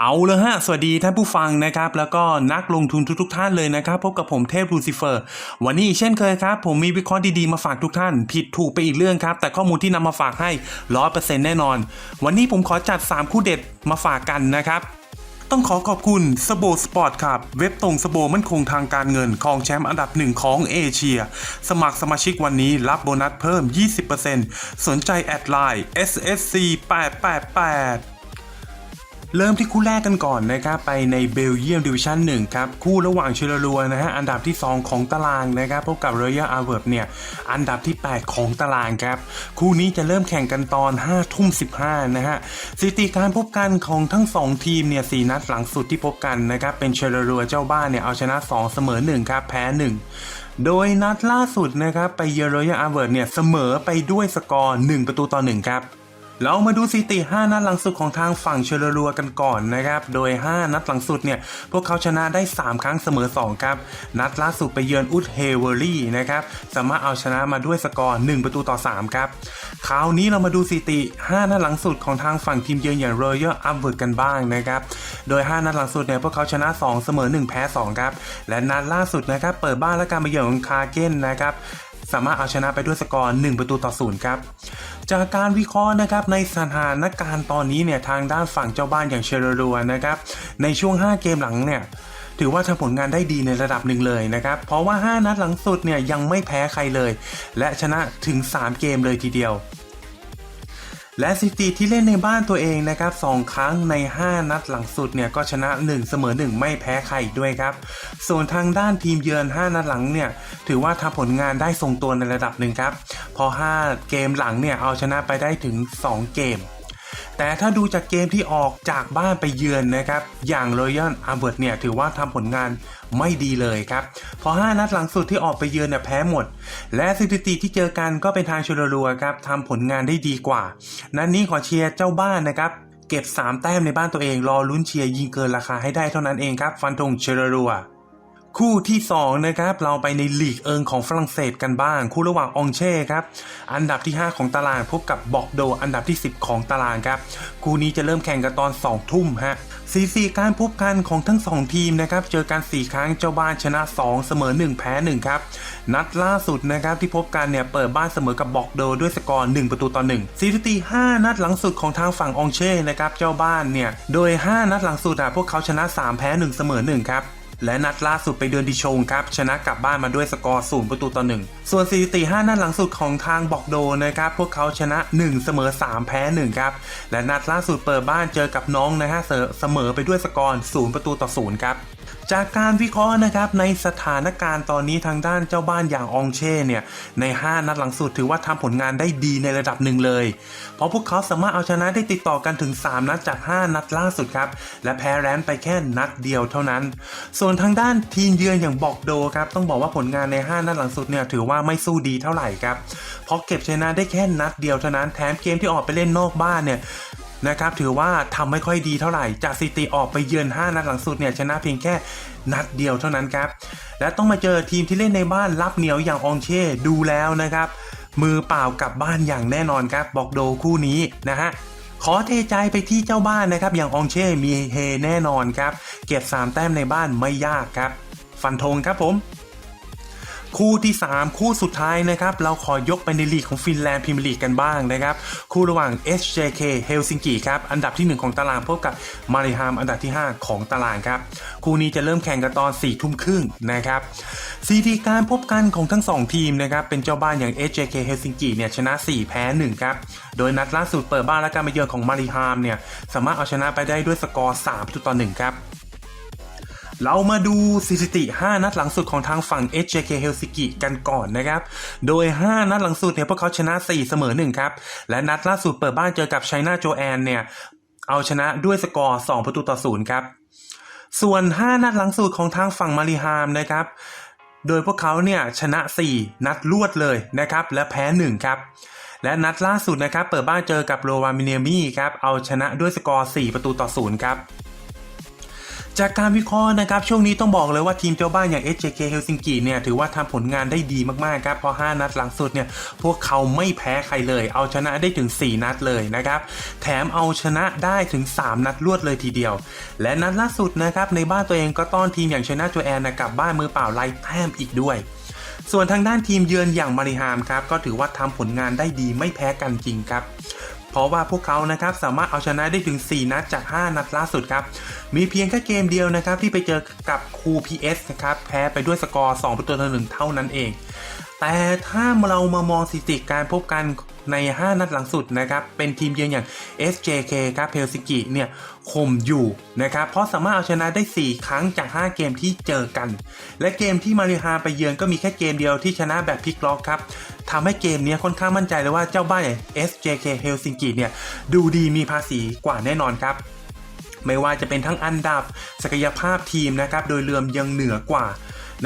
เอาเลยฮะ สวัสดีท่านผู้ฟังนะครับ แล้วก็นักลงทุนทุกๆท่านเลยนะครับ พบกับผมเทพลูซิเฟอร์ วันนี้เช่นเคยครับ ผมมีวิเคราะห์ดีๆมาฝากทุกท่าน ผิดถูกไปอีกเรื่องครับ แต่ข้อมูลที่นำมาฝากให้ร้อยเปอร์เซ็นต์แน่นอน วันนี้ผมขอจัด 3 คู่เด็ดมาฝากกันนะครับต้องขอขอบคุณสโบสปอร์ตครับ เว็บตรงสโบมั่นคงทางการเงินของแชมป์อันดับหนึ่งของเอเชีย สมัครสมาชิกวันนี้รับโบนัสเพิ่ม 20%สนใจแอดไลน์ ssc 888 เริ่มที่คู่แรกกันก่อนนะครับไปในเบลเยียมดิวิชั่น1ครับคู่ระหว่างเชลรัวนะฮะอันดับที่ 2 ของตารางนะครับพบกับเรอยัลอาร์เวิร์บเนี่ยอันดับที่ 8 ของตารางครับคู่นี้จะเริ่มแข่งกันตอน5ทุ่ม15นะฮะสถิติการพบกันของทั้ง 2 ทีมเนี่ย4นัดหลังสุดที่พบกันนะครับเป็นเชลรัวเจ้าบ้านเนี่ยเอาชนะ 2 เสมอ1ครับแพ้ 1โดยนัดล่าสุดนะครับไปเยอรอยัลอาร์เวิร์บเนี่ยเสมอไปด้วยสกอร์ 1 ประตูต่อ 1 ครับ เรามาดูสถิติ 5 นัดหลังสุดของทางฝั่งเชลรัวกันก่อนนะครับ โดย 5 นัดหลังสุดเนี่ย พวกเขาชนะได้ 3 ครั้งเสมอ 2 ครับ นัดล่าสุดไปเยือนอุดเฮเวอรี่นะครับ สามารถเอาชนะมาด้วยสกอร์ 1 ประตูต่อ 3 ครับ คราวนี้เรามาดูสถิติ 5 นัดหลังสุดของทางฝั่งทีมเยือนอย่าง Royal a l b e r t กันบ้างนะครับ โดย 5 นัดหลังสุดเนี่ย พวกเขาชนะ 2 เสมอ 1 แพ้ 2 ครับ และนัดล่าสุดนะครับ เปิดบ้านและการมาเยือนของคาเกนนะครับ สามารถเอาชนะไปด้วยสกอร์ 1 ประตูต่อ0ครับ จากการวิเคราะห์นะครับในสถานการณ์ตอนนี้เนี่ยทางด้านฝั่งเจ้าบ้านอย่างเชลรัวนะครับในช่วง 5 เกมหลังเนี่ยถือว่าทำผลงานได้ดีในระดับหนึ่งเลยนะครับ เพราะว่า 5 นัดหลังสุดเนี่ยยังไม่แพ้ใครเลย และชนะถึง 3 เกมเลยทีเดียว และสิติที่เล่นในบ้านตัวเองนะครับ2ครั้งใน 5 นัดหลังสุดเนี่ยก็ชนะ 1 เสมอ 1 ไม่แพ้ใครอีกด้วยครับ ส่วนทางด้านทีมเยือน 5 นัดหลังเนี่ยถือว่าทำผลงานได้ทรงตัวในระดับหนึ่งครับ พอ 5 เกมหลังเนี่ยเอาชนะไปได้ถึง 2 เกม แต่ถ้าดูจากเกมที่ออกจากบ้านไปเยือนนะครับ อย่าง Royal a l b e r t เนี่ยถือว่าทำผลงานไม่ดีเลยครับ พอ 5 นัดหลังสุดที่ออกไปเยือนเนี่ยแพ้หมด และสถิติที่เจอกันก็เป็นทางชลรัวครับทำผลงานได้ดีกว่า นัดนนี้ขอเชียร์เจ้าบ้านนะครับเก็บ 3 แต้มในบ้านตัวเอง รอลุ้นเชียร์ยิงเกินราคาให้ได้เท่านั้นเองครับ ฟันธงเชลรัว คู่ที่2นะครับเราไปในลีกเอิงของฝรั่งเศสกันบ้าง คู่ระหว่างองเช่ครับอันดับที่ 5 ของตารางพบกับบอกโด อันดับที่ 10 ของตารางครับคู่นี้จะเริ่มแข่งกันตอน 2 ทุ่มฮะสีสีการพบกันของทั้ง 2 ทีมนะครับเจอกัน 4 ครั้งเจ้าบ้านชนะ 2 เสมอ 1 แพ้ 1 ครับ นัดล่าสุดนะครับที่พบกันเนี่ยเปิดบ้านเสมอกับบอกโดด้วยสกอร์ 1 ประตูต่อ1สถิติ5นัดหลังสุดของทางฝั่งองเช่นะครับเจ้าบ้านเนี่ยโดย 5 นัดหลังสุดอะพวกเขาชนะ 3 แพ้ 1 เสมอ 1 ครับ และนัดล่าสุดไปเดือนดิชงครับ ชนะกลับบ้านมาด้วยสกอร์0ประตูต่อ1ส่วนสถิติ5นัดหลังสุดของทางบอกโดนะครับ พวกเขาชนะ 1 เสมอ 3 แพ้ 1 ครับ และนัดล่าสุดเปิดบ้านเจอกับน้องนะฮะเสมอไปด้วยสกอร์0ประตูต่อ0ครับจากการวิเคราะห์นะครับในสถานการณ์ตอนนี้ทางด้านเจ้าบ้านอย่างองเช่เนี่ยใน 5 นัดหลังสุดถือว่าทำผลงานได้ดีในระดับหนึ่งเลย เพราะพวกเขาสามารถเอาชนะได้ติดต่อกันถึง 3 นัดจาก 5 นัดล่าสุดครับ และแพ้แรนไปแค่นัดเดียวเท่านั้นส่่วนทางด้านทีมเยือนอย่างบอกโดครับต้องบอกว่าผลงานใน 5 นัดหลังสุดเนี่ยถือว่าไม่สู้ดีเท่าไหร่ครับเพราะเก็บชนะได้แค่นัดเดียวเท่านั้นแถมเกมที่ออกไปเล่นนอกบ้านเนี่ยนะครับถือว่าทำไม่ค่อยดีเท่าไหร่ จากสถิติออกไปเยือน 5 นัดหลังสุดเนี่ยชนะเพียงแค่นัดเดียวเท่านั้นครับ และต้องมาเจอทีมที่เล่นในบ้านรับเหนียวอย่างองเช่ดูแล้วนะครับ มือเปล่ากลับบ้านอย่างแน่นอนครับบอกโดคู่นี้นะฮะ ขอเทใจไปที่เจ้าบ้านนะครับ อย่างองเช่มีเฮแน่นอนครับ เก็บ 3 แต้มในบ้านไม่ยากครับ ฟันธงครับผม คู่ที่ 3 คู่สุดท้ายนะครับ เราขอยกไปในลีกของฟินแลนด์พรีเมียร์ลีกกันบ้างนะครับ คู่ระหว่าง SJK เฮลซิงกิครับ อันดับที่ 1 ของตารางพบกับมาริฮามอันดับที่ 5 ของตารางครับ คู่นี้จะเริ่มแข่งกันตอน4ทุ่มครึ่งนะครับ สถิติการพบกันของทั้ง 2 ทีมนะครับเป็นเจ้าบ้านอย่าง SJK เฮลซิงกิเนี่ยชนะ 4 แพ้ 1 ครับ โดยนัดล่าสุดเปิดบ้านและการมาเยือนของมาริฮามเนี่ยสามารถเอาชนะไปได้ด้วยสกอร์3ประตูต่อ1ครับเรามาดูสถิติ 5 นัดหลังสุดของทางฝั่ง HJK Helsinki กันก่อนนะครับ โดย 5 นัดหลังสุดเนี่ยพวกเขาชนะ 4 เสมอ 1 ครับ และนัดล่าสุดเปิดบ้านเจอกับไชน่าโจแอนเนี่ย เอาชนะด้วยสกอร์ 2 ประตูต่อ 0 ครับ ส่วน 5 นัดหลังสุดของทางฝั่งมาริฮามนะครับ โดยพวกเขาเนี่ยชนะ 4 นัดรวดเลยนะครับและแพ้ 1 ครับ และนัดล่าสุดนะครับเปิดบ้านเจอกับโรวามิเนมี่ครับเอาชนะด้วยสกอร์ 4 ประตูต่อ 0 ครับ จากการวิเคราะห์นะครับช่วงนี้ต้องบอกเลยว่าทีมเจ้าบ้านอย่าง SJK Helsinki เนี่ยถือว่าทำผลงานได้ดีมากๆครับเพราะ 5 นัดหลังสุดเนี่ยพวกเขาไม่แพ้ใครเลย เอาชนะได้ถึง 4 นัดเลยนะครับแถมเอาชนะได้ถึง 3 นัดรวดเลยทีเดียว และนัดล่าสุดนะครับในบ้านตัวเองก็ต้อนทีมอย่างชนะโจแอนนะกลับบ้านมือเปล่าไล่แต้มอีกด้วยส่วนทางด้านทีมเยือนอย่างมาริฮามครับก็ถือว่าทำผลงานได้ดีไม่แพ้กันจริงครับ เพราะว่าพวกเขานะครับสามารถเอาชนะได้ถึง 4 นัดจาก 5 นัดล่าสุดครับ มีเพียงแค่เกมเดียวนะครับที่ไปเจอกับคูพีเอสนะครับแพ้ไปด้วยสกอร์ 2 ประตูต่อหนึ่งเท่านั้นเอง แต่ถ้าเรามามองสถิติการพบกันใน 5 นัดหลังสุดนะครับ เป็นทีมเยือนอย่าง SJK ครับเพลซิกิเนี่ยข่มอยู่นะครับ เพราะสามารถเอาชนะได้ 4 ครั้งจาก 5 เกมที่เจอกัน และเกมที่มาริฮาไปเยือนก็มีแค่เกมเดียวที่ชนะแบบพลิกล็อกครับ ทำให้เกมนี้ค่อนข้างมั่นใจเลยว่าเจ้าบ้านอย่าง SJK Helsinki เนี่ยดูดีมีภาษีกว่าแน่นอนครับไม่ว่าจะเป็นทั้งอันดับศักยภาพทีมนะครับโดยเรือมยังเหนือกว่า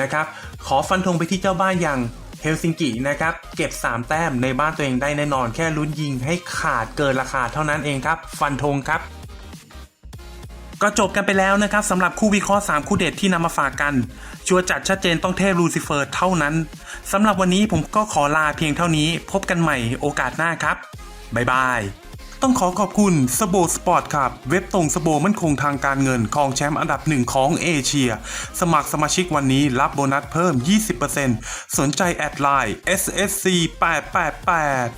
นะครับขอฟันธงไปที่เจ้าบ้านอย่างเฮลซิงกินะครับเก็บ 3 แต้มในบ้านตัวเองได้แน่นอน แค่ลุ้นยิงให้ขาดเกินราคาเท่านั้นเองครับ ฟันธงครับ ก็จบกันไปแล้วนะครับสำหรับคู่วิเคราะห์3คู่เด็ดที่นำมาฝากกัน ชัวร์จัดชัดเจนต้องเทพลูซิเฟอร์เท่านั้นสำหรับวันนี้ผมก็ขอลาเพียงเท่านี้ พบกันใหม่โอกาสหน้าครับ บ๊ายบาย ต้องขอขอบคุณสโบสปอร์ตครับ เว็บตรงสโบมั่นคงทางการเงินของแชมป์อันดับหนึ่งของเอเชีย สมัครสมาชิกวันนี้รับโบนัสเพิ่ม 20%สนใจแอดไลน์ ssc 888